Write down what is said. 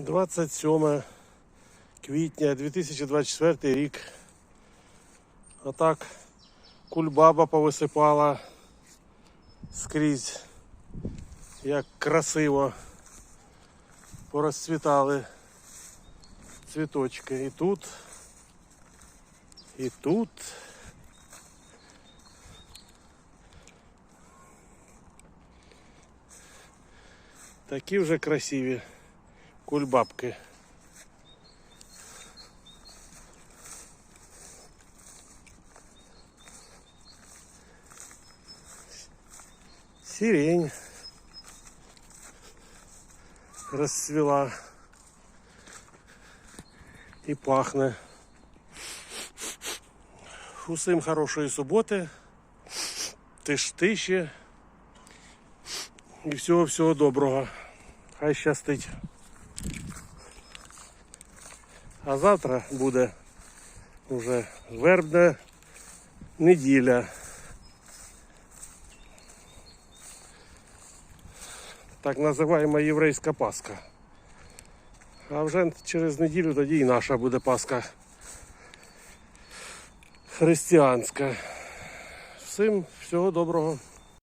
27 квітня 2024 рік. Отак кульбаба повисипала скрізь, як красиво порозцвітали цвіточки. І тут, і тут. Такі вже красиві кульбабки. Сирень расцвела і пахне. Усім хорошої суботи, тиш тиші і всього-всього доброго. Хай щастить. А завтра буде вже вербна неділя. Так називаємо єврейська Пасха. А вже через неділю тоді і наша буде Пасха християнська. Всім всього доброго.